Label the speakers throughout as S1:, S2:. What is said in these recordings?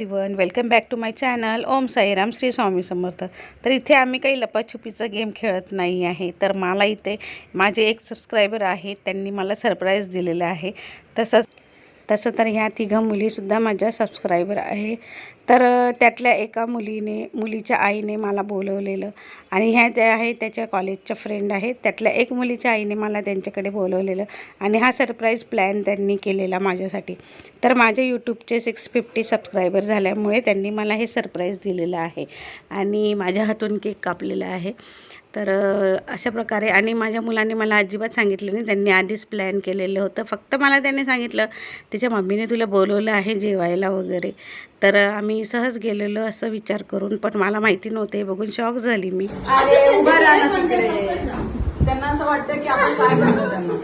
S1: Everyone welcome back to my channel Om Sairam Shri Swami Samarth. तर इथे आम्ही काही लपाछुपीचा गेम खेळत नाही आहे. तर मला इथे माझे एक सबस्क्रायबर आहे त्यांनी मला सरप्राईज दिलेलं आहे. तसंच तसं तर ह्या तिघा मुलीसुद्धा माझ्या सबस्क्रायबर आहे. तर त्यातल्या एका मुलीने मुलीच्या आईने मला बोलवलेलं आणि ह्या ज्या आहे त्याच्या कॉलेजच्या फ्रेंड आहेत त्यातल्या एक मुलीच्या आईने मला त्यांच्याकडे बोलवलेलं आणि हा सरप्राईज प्लॅन त्यांनी केलेला माझ्यासाठी. तर माझे यूट्यूबचे सिक्स फिफ्टी सबस्क्रायबर झाल्यामुळे त्यांनी मला हे सरप्राईज दिलेलं आहे आणि माझ्या हातून केक कापलेला आहे. तर अशा प्रकारे आणि माझ्या मुलांनी मला अजिबात सांगितलं नाही. त्यांनी आधीच प्लॅन केलेलं होतं. फक्त मला त्यांनी सांगितलं तिच्या मम्मीने तुला बोलवलं आहे जेवायला वगैरे. तर आम्ही सहज गेलेलो असं विचार करून पण मला माहिती नव्हते. हे बघून शॉक झाली मी.
S2: अरे उभं राहा ना तिकडे. त्यांना असं वाटतं की आपण काय करतो त्यांना.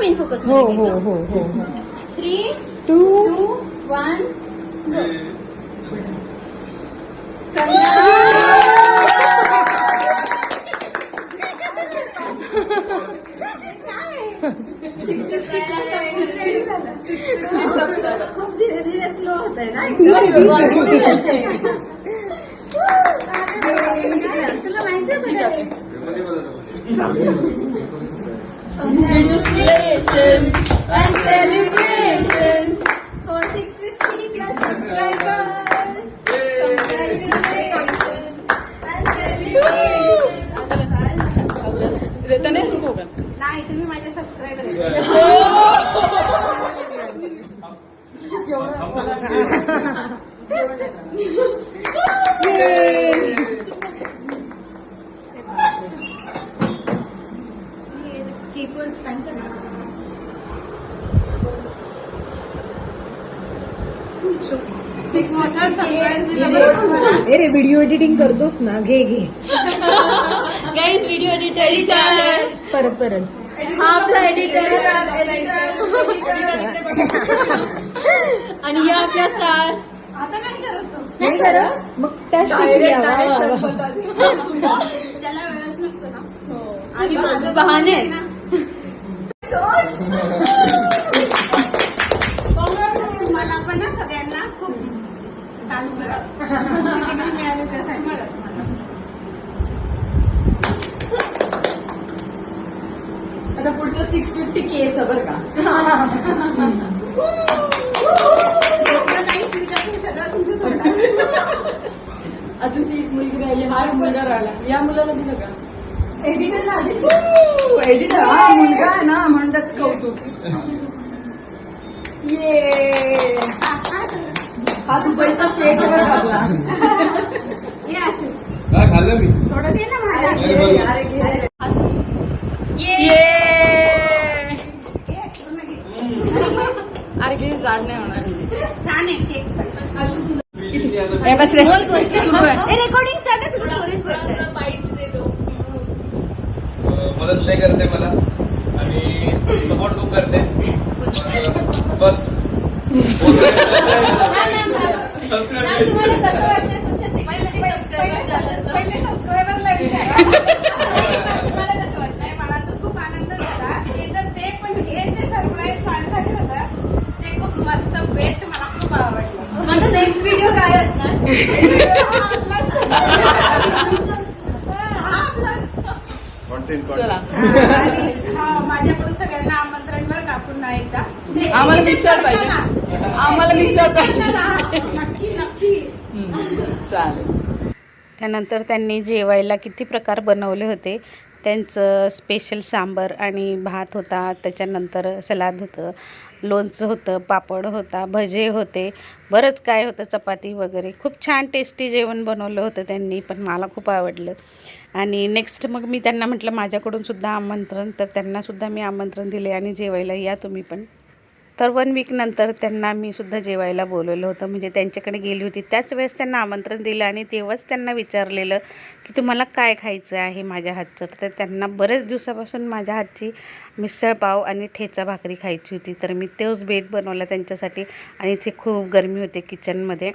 S3: मेन फोकस
S2: हो हो हो हो
S3: थ्री
S2: टू
S3: टू वन
S2: खूप धीरे धीरे स्लो होत आहे ना तुला माहिती आहे
S3: केकवर पॅन करा
S2: अरे व्हिडिओ एडिटिंग करतोस ना घे घे.
S3: गाईज व्हिडिओ एडिटर
S2: परत परत.
S3: हा आपला एडिटर आणि या आपल्या स्टार
S1: आता नाही करत तो?
S2: नाही करा मग त्या शिकल्या. वा, वा, वा.
S1: त्याला वेळच नसतो ना? आणि माझं
S3: बहाणे
S1: मला पण ना सगळ्यांना खूप डान्स मिळाले त्यासाठी
S2: आता पुढचं सिक्स फिफ्टी केचं बरं का
S1: एवढं काही स्वीट असेल सगळं तुमच्या तोंडात.
S2: अजून ती एक मुलगी राहिली हा एक मुलगा राहिला. या मुलाला दिलं का?
S3: एडिटरला आधी.
S2: एडिटर हा मुलगा आहे ना म्हणून त्याचं कौतुक. ये हा दुबईचा
S1: ये अशी
S4: काय खाल्लं मी.
S1: थोडं दे ना मला.
S2: अरे घे. अरे. घे. जाड नाही होणार.
S1: छान आहे केक. पण.
S2: ए, बस रे. सुरू आहे.
S3: रेकॉर्डिंग स्टार्ट आहे तुझं स्टोरेज
S4: मदत लय करते मला. आणि सपोर्ट खूप करते. बस.
S3: तुम्हाला कसं वाटतंय तुमच्या 650 सबस्क्रायबर्स झालं तर?
S1: पहिले सबस्क्रायबरला विचार.
S3: तुम्हाला कसं वाटतंय?
S1: नाही मला तर खूप आनंद झाला. हे तर ते पण हे जे सरप्राईज माझ्यासाठी होतं ते खूप मस्त बेस्ट मला खूप आवडलं.
S3: माझा नेक्स्ट व्हिडिओ काय असणार?
S1: हा.
S4: कॉन्टेंट
S2: चला
S1: हा, माझ्याकडून सगळ्यांना आमंत्रण बरं का पुन्हा एकदा.
S2: आम्हाला मिस्टर पाहिजे. आम्हाला मिस्टर पाहिजे.
S1: नक्की नक्की.
S2: चालेल.
S1: त्यानंतर त्यांनी जेवायला किती प्रकार बनवले होते. त्यांचं स्पेशल सांबर आणि भात होता त्याच्यानंतर सलाद होतं लोणचं होतं पापड होता भजे होते बरंच काय होतं चपाती वगैरे. खूप छान टेस्टी जेवण बनवलं होतं त्यांनी पण मला खूप आवडलं. आणि नेक्स्ट मग मी त्यांना म्हटलं माझ्याकडून सुद्धा आमंत्रण तर त्यांनासुद्धा मी आमंत्रण दिले आणि जेवायला या तुम्ही पण. तर वन वीकनंतर त्यांना मी सुद्धा जेवायला बोलवलं होतं. म्हणजे त्यांच्याकडे गेली होती. त्याच वेळेस त्यांना आमंत्रण दिलं आणि तेव्हाच त्यांना विचारलेलं की तुम्हाला काय खायचं आहे माझ्या हातचं? तर त्यांना बरेच दिवसापासून माझ्या हातची मिसळ पाव आणि ठेचा भाकरी खायची होती. तर मी तोच बेत बनवला त्यांच्यासाठी आणि इथे खूप गरमी होते किचनमध्ये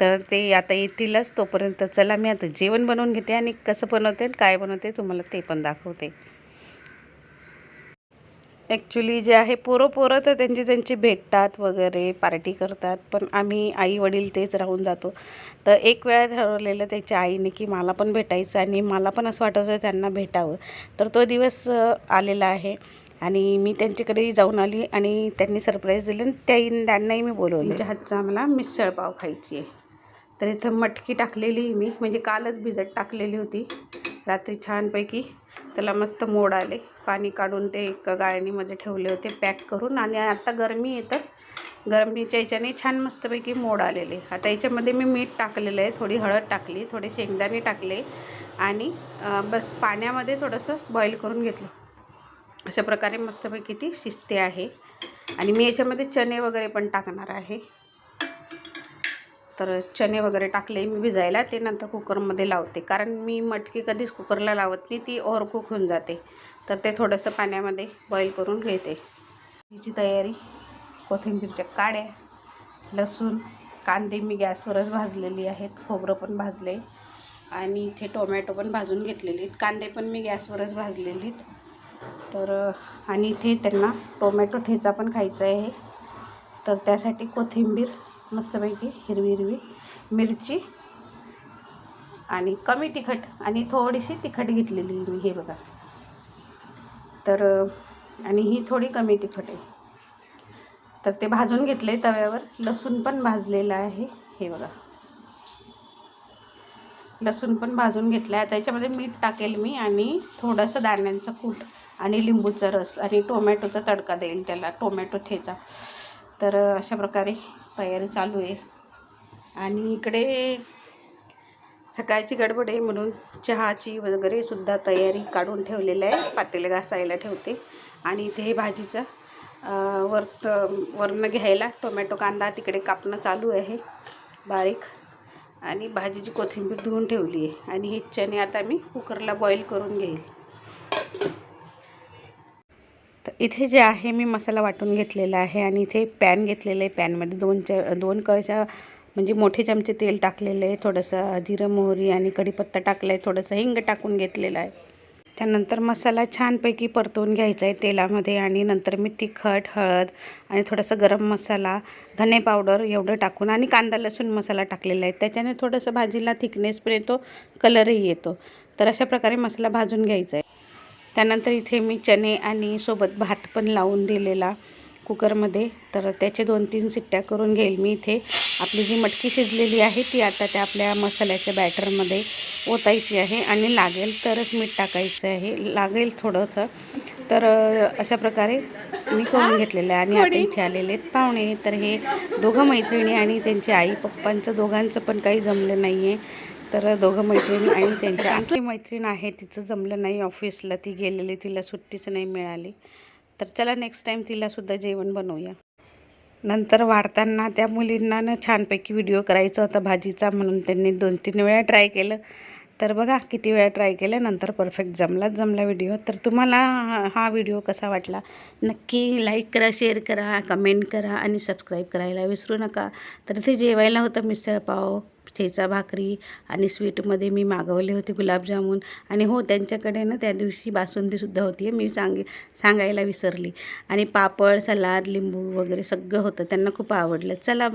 S1: तर ते आता येतीलच तोपर्यंत. चला मी आता जेवण बनवून घेते आणि कसं बनवते आणि काय बनवते तुम्हाला ते पण दाखवते. ॲक्च्युली जे आहे पोरं पोरं तर त्यांची त्यांची भेटतात वगैरे पार्टी करतात. पण आम्ही आई वडील तेच राहून जातो. तर एक वेळा ठरवलेलं त्याच्या आईने की मला पण भेटायचं आणि मला पण असं वाटत होतं त्यांना भेटावं. तर तो दिवस आलेला आहे. आणि मी त्यांच्याकडे जाऊन आली आणि त्यांनी सरप्राईज दिलं आणि त्याही त्यांनाही मी बोलवलं. हातचा आम्हाला मिसळ पाव खायची आहे. तर इथं मटकी टाकलेली मी. म्हणजे कालच भिजत टाकलेली होती. रात्री छानपैकी त्याला मस्त मोड आले. पाणी काढून ते एका गाळणीमध्ये ठेवले होते पॅक करून. आणि आता गरमी येतं गरमीच्या याच्याने छान मस्तपैकी मोड आलेले. आता याच्यामध्ये मी मीठ टाकलेलं आहे थोडी हळद टाकली थोडे शेंगदाणे टाकले आणि बस पाण्यामध्ये थोडंसं बॉईल करून घेतलं. अशा प्रकारे मस्तपैकी ती शिजते आहे. आणि मी याच्यामध्ये चणे वगैरे पण टाकणार आहे. तर चणे वगैरे टाकले मी भिजायला ते नंतर कुकरमध्ये लावते. कारण मी मटकी कधीच कुकरला लावत नाही ती ओव्हरकुक होऊन जाते. तर ते थोडंसं पाण्यामध्ये बॉईल करून घेते. हिची तयारी कोथिंबीरच्या काड्या लसूण कांदे मी गॅसवरच भाजलेली आहेत. खोबरं पण भाजले आणि इथे टोमॅटो पण भाजून घेतलेले आहेत. कांदे पण मी गॅसवरच भाजलेले आहेत. तर आणि इथे त्यांना टोमॅटो ठेचा पण खायचा आहे. तर त्यासाठी कोथिंबीर मस्तपैकी हिरवी हिरवी मिरची आणि कमी तिखट आणि थोडीशी तिखट घेतलेली मी हे बघा. तर आणि ही थोडी कमी तिखट आहे. तर ते भाजून घेतले तव्यावर. लसूण पण भाजलेलं आहे हे बघा. लसूण पण भाजून घेतलं आहे त्याच्यामध्ये मीठ टाकेल मी आणि थोडंसं दाण्यांचं कूट आणि लिंबूचा रस आणि टोमॅटोचा तडका देईल त्याला टोमॅटो ठेचा. तर अशा प्रकारे तयारी चालू आहे. आणि इकडे सकाळची गडबड आहे म्हणून चहाची वगैरे सुद्धा तयारी काढून ठेवलेलं आहे. पातेलं घासायला ठेवते. आणि इथे हे भाजीचं अं, वरत वरनं घ्यायला टोमॅटो कांदा तिकडे कापणं चालू आहे बारीक. आणि भाजीची कोथिंबीर धुवून ठेवली आहे. आणि हे चणे आता मी कुकरला बॉईल करून घेईल तर इथे जे आहे मी मसाला वाटून घेतलेला आहे आणि इथे पॅन घेतलेलं आहे पॅनमध्ये दोन च दोन कळशा म्हणजे मोठे चमचे तेल टाकलेलं आहे थोडंसं जिरं मोहरी आणि कढीपत्ता टाकलं आहे थोडंसं हिंग टाकून घेतलेलं आहे. त्यानंतर मसाला छानपैकी परतवून घ्यायचा आहे तेलामध्ये आणि नंतर मी तिखट हळद आणि थोडंसं गरम मसाला धने पावडर एवढं टाकून आणि कांदा लसूण मसाला टाकलेला आहे. त्याच्याने थोडंसं भाजीला थिकनेस पण येतो कलरही येतो. तर अशा प्रकारे मसाला भाजून घ्यायचा आहे. त्यानंतर इथे मी चणे आणि सोबत भात पण लावून दिलेला कुकरमध्ये. तर त्याचे दोन तीन सिट्ट्या करून घेईल मी इथे. आपली जी मटकी शिजलेली आहे ती आता त्या आपल्या मसाल्याच्या बॅटरमध्ये ओतायची आहे आणि लागेल तरच मीठ टाकायचं आहे. लागेल थोडंसं. तर अशा प्रकारे मी करून घेतलेलं आहे आणि आता इथे आलेले आहेत पाहुणे. तर हे दोघं मैत्रिणी आणि त्यांच्या आई पप्पांचं दोघांचं पण काही जमलं नाही आहे तर दोघं मैत्रीण आणि त्यांच्या आणखी मैत्रीण आहे तिचं जमलं नाही ऑफिसला ती गेलेली तिला सुट्टीच नाही मिळाली. तर चला नेक्स्ट टाईम तिलासुद्धा जेवण बनवूया. नंतर वाढताना त्या मुलींना ना छानपैकी व्हिडिओ करायचा होता भाजीचा म्हणून त्यांनी दोन तीन वेळा ट्राय केलं. तर बघा किती वेळा ट्राय केलं नंतर परफेक्ट जमलाच जमला व्हिडिओ तर तुम्हाला हा- हा व्हिडिओ कसा वाटला? नक्की लाईक करा शेअर करा कमेंट करा आणि सबस्क्राईब करायला विसरू नका. तर ते जेवायला होतं मिसळपाव ठेचा भाकरी आणि स्वीटमध्ये मी मागवले होते गुलाबजामून. आणि हो त्यांच्याकडे ना त्या दिवशी बासुंदीसुद्धा होती. मी सांगे सांगायला विसरली. आणि पापड सलाद लिंबू वगैरे सगळं होतं. त्यांना खूप आवडलं. चला